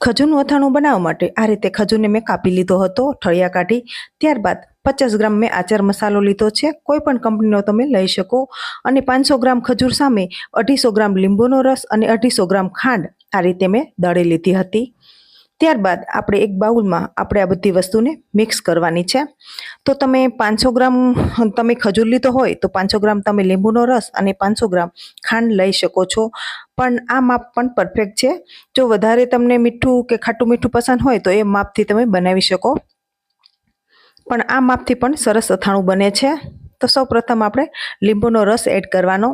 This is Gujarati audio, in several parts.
ખજૂરનું અથાણું બનાવવા માટે આ રીતે ખજૂરને મેં કાપી લીધો હતો, ઠળિયા કાઢી. ત્યારબાદ પચાસ ગ્રામ મેં આચાર મસાલો લીધો છે. કોઈ પણ કંપનીનો તમે લઈ શકો. અને પાંચસો ગ્રામ ખજૂર સામે અઢીસો ગ્રામ લીંબુનો રસ અને અઢીસો ગ્રામ ખાંડ આ રીતે મેં દળી લીધી હતી. ત્યારબાદ આપણે એક બાઉલમાં આપણે આ બધી વસ્તુને મિક્સ કરવાની છે. તો તમે પાંચસો ગ્રામ, તમે ખજૂર લીધો હોય તો પાંચસો ગ્રામ તમે લીંબુનો રસ અને પાંચસો ગ્રામ ખાંડ લઈ શકો છો. પણ આ માપ પણ પરફેક્ટ છે. જો વધારે તમને મીઠું કે ખાટું મીઠું પસંદ હોય તો એ માપથી તમે બનાવી શકો. પણ આ માપથી પણ સરસ અથાણું બને છે. તો સૌ પ્રથમ આપણે લીંબુનો રસ એડ કરવાનો.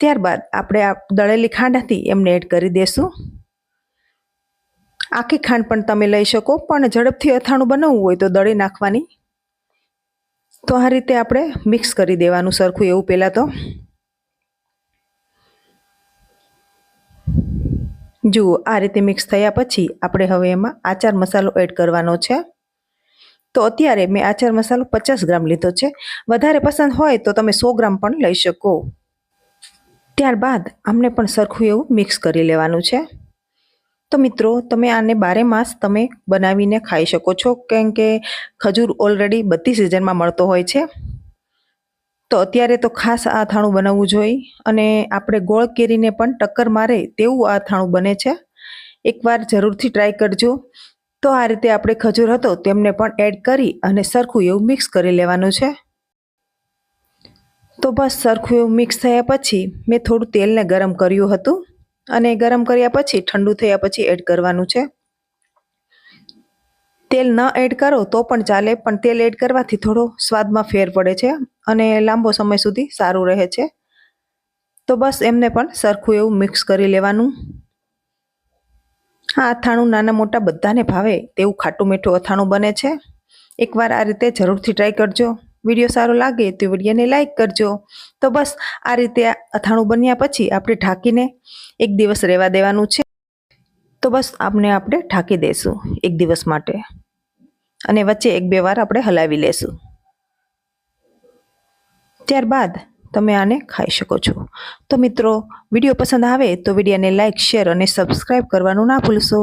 ત્યારબાદ આપણે આ દળેલી ખાંડ હતી એમને એડ કરી દઈશું આખી ખાંડ પણ તમે લઈ શકો, પણ ઝડપથી અથાણું બનાવવું હોય તો દળી નાખવાની. તો આ રીતે આપણે મિક્સ કરી દેવાનું સરખું એવું પહેલાં તો. જુઓ, આ રીતે મિક્સ થયા પછી આપણે હવે એમાં આચાર મસાલો એડ કરવાનો છે. તો અત્યારે મેં આચાર મસાલો પચાસ ગ્રામ લીધો છે. વધારે પસંદ હોય તો તમે સો ગ્રામ પણ લઈ શકો. ત્યારબાદ આમને પણ સરખું એવું મિક્સ કરી લેવાનું છે. તો મિત્રો, તમે આને બારે માસ તમે બનાવીને ખાઈ શકો છો. કેમ કે ખજૂર ઓલરેડી બધી સિઝનમાં મળતો હોય છે. તો અત્યારે તો ખાસ આ અથાણું બનાવવું જોઈએ અને આપણે ગોળ કેરીને પણ ટક્કર મારે તેવું આ અથાણું બને છે. એકવાર જરૂરથી ટ્રાય કરજો. તો આ રીતે આપણે ખજૂર હતો તેમને પણ એડ કરી અને સરખું એવું મિક્સ કરી લેવાનું છે. તો બસ સરખું એવું મિક્સ થયા પછી મેં થોડું તેલને ગરમ કર્યું હતું. અને ગરમ કર્યા પછી, ઠંડુ થયા પછી એડ કરવાનું છે. તેલ ન એડ કરો તો પણ ચાલે, પણ તેલ એડ કરવાથી થોડો સ્વાદમાં ફેર પડે છે અને લાંબો સમય સુધી સારું રહે છે. તો બસ એમને પણ સરખું એવું મિક્સ કરી લેવાનું. આ અથાણું નાના મોટા બધાને ભાવે તેવું ખાટું મીઠું અથાણું બને છે. એકવાર આ રીતે જરૂરથી ટ્રાય કરજો. વીડિયો સારો લાગે તો વિડીયોને લાઇક કરજો. તો બસ, આ રીતે અથાણું બન્યા પછી આપણે ઢાંકીને એક દિવસ રહેવા દેવાનું છે. તો બસ, આપને આપણે ઢાંકી દઈશું એક દિવસ માટે. અને વચ્ચે એક બે વાર આપણે હલાવી લેશું. ત્યારબાદ તમે આને ખાઈ શકો છો. તો મિત્રો, વીડિયો પસંદ આવે તો વિડીયોને લાઇક શેર અને સબસ્ક્રાઈબ કરવાનું ના ભૂલશો.